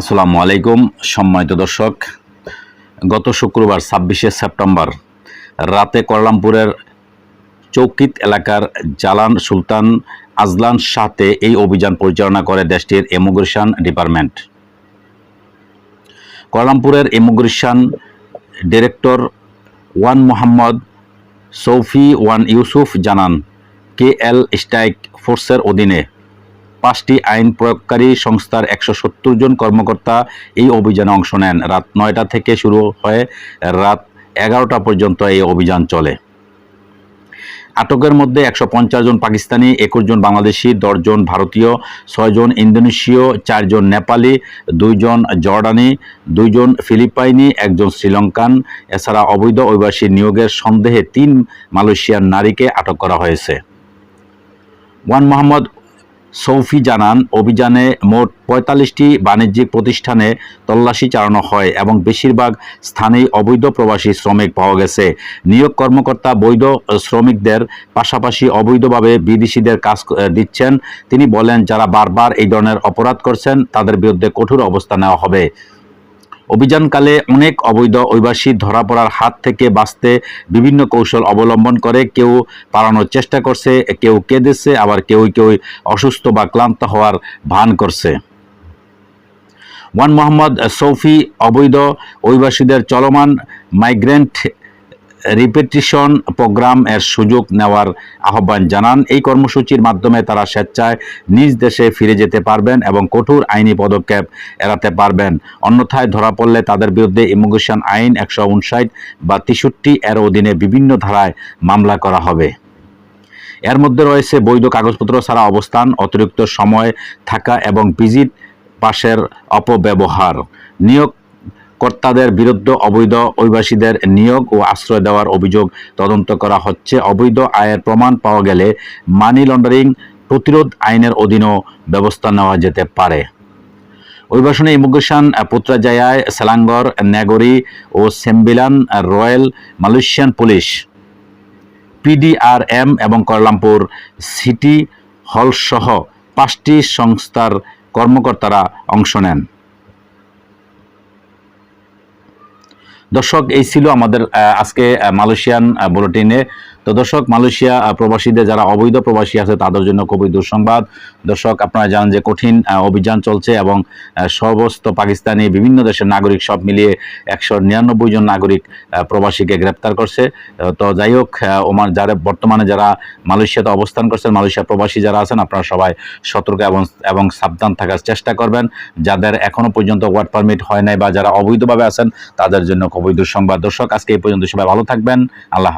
আসসালামু আলাইকুম, সম্মানিত দর্শক। গত শুক্রবার ছাব্বিশে সেপ্টেম্বর রাতে কোয়ালালামপুরের চৌকিত এলাকার জালান সুলতান আজলান সাথে এই অভিযান পরিচালনা করে দেশটির immigration department. কোয়ালালামপুরের immigration director Wan Mohammad Saufi Wan Yusuf জানান, কে এল স্ট্রাইক ফোর্সের অধীনে পাঁচটি আইন প্রয়োগকারী সংস্থার একশো সত্তর জন কর্মকর্তা এই অভিযানে অংশ নেন। রাত নয়টা থেকে শুরু হয়ে রাত এগারোটা পর্যন্ত এই অভিযান চলে। আটকের মধ্যে একশো পঞ্চাশ জন পাকিস্তানি, একুশ জন বাংলাদেশি দশজন ভারতীয় ছয়জন ইন্দোনেশীয় চারজন নেপালি দুইজন জর্ডানি দুইজন ফিলিপাইনি একজন শ্রীলঙ্কান। এছাড়া অবৈধ অভিবাসী নিয়োগের সন্দেহে তিন মালয়েশিয়ার নারীকে আটক করা হয়েছে। ওয়ান মোহাম্মদ সৌফি জানান, অভিযানে মোট পঁয়তাল্লিশটি বাণিজ্যিক প্রতিষ্ঠানে তল্লাশি চালানো হয় এবং বেশিরভাগ স্থানেই অবৈধ প্রবাসী শ্রমিক পাওয়া গেছে। নিয়োগ কর্মকর্তা বৈধ শ্রমিকদের পাশাপাশি অবৈধভাবে বিদেশিদের কাজ দিচ্ছেন। তিনি বলেন, যারা বারবার এই ধরনের অপরাধ করছেন, তাদের বিরুদ্ধে কঠোর অবস্থা নেওয়া হবে। অভিযানকালে অনেক অবৈধ অভিবাসী ধরা পড়ার হাত থেকে বাঁচতে বিভিন্ন কৌশল অবলম্বন করে। কেউ পালানোর চেষ্টা করছে, কেউ কেঁদেছে, আবার কেউ কেউ অসুস্থ বা ক্লান্ত হওয়ার ভান করছে। ওয়ান মোহাম্মদ সৌফি, অবৈধ অভিবাসীদের চলমান মাইগ্রেন্ট রিপিটিশন প্রোগ্রাম এর সুযোগ নেওয়ার আহ্বান জানান। এই কর্মসূচির মাধ্যমে তারা স্বেচ্ছায় নিজ দেশে ফিরে যেতে পারবেন এবং কঠোর আইনি পদক্ষেপ এড়াতে পারবেন। অন্যথায় ধরা পড়লে তাদের বিরুদ্ধে ইমিগ্রেশন আইন একশো উনষাট বা তেষট্টি এর অধীনে বিভিন্ন ধারায় মামলা করা হবে। এর মধ্যে রয়েছে বৈধ কাগজপত্র ছাড়া অবস্থান, অতিরিক্ত সময় থাকা এবং ভিজিট পাশের অপব্যবহার। নিয়োগ কর্তাদের বিরুদ্ধে অবৈধ অভিবাসীদের নিয়োগ ও আশ্রয় দেওয়ার অভিযোগ তদন্ত করা হচ্ছে। অবৈধ আয়ের প্রমাণ পাওয়া গেলে মানি লন্ডারিং প্রতিরোধ আইনের অধীনেও ব্যবস্থা নেওয়া যেতে পারে। অভিবাসনে ইমিগ্রেশন পুত্রাজায়ায় সেলাঙ্গর, নেগরি ও Sembilan royal Malaysian police, PDRM এবং কোয়ালালামপুর সিটি হলসহ পাঁচটি সংস্থার কর্মকর্তারা অংশ নেন। দর্শক, এই ছিল আমাদের আজকে মালয়েশিয়ান বুলেটিনে। তো দর্শক, মালয়েশিয়া প্রবাসীদের যারা অবৈধ প্রবাসী আছে, তাদের জন্য খুবই দুঃসংবাদ। দর্শক, আপনারা জানেন যে কঠিন অভিযান চলছে এবং সমস্ত পাকিস্তানি বিভিন্ন দেশের নাগরিক সব মিলিয়ে একশো নিরানব্বই জন নাগরিক প্রবাসীকে গ্রেপ্তার করছে। তো যাই হোক ওমান যারা, বর্তমানে যারা মালয়েশিয়াতে অবস্থান করছেন, মালয়েশিয়া প্রবাসী যারা আছেন, আপনারা সবাই সতর্ক এবং এবং সাবধান থাকার চেষ্টা করবেন। যাদের এখনও পর্যন্ত ওয়ার্ক পারমিট হয় নাই বা যারা অবৈধভাবে আছেন, তাদের জন্য খুবই দুঃসংবাদ দর্শক আজকে এই পর্যন্ত সবাই ভালো থাকবেন আল্লাহ।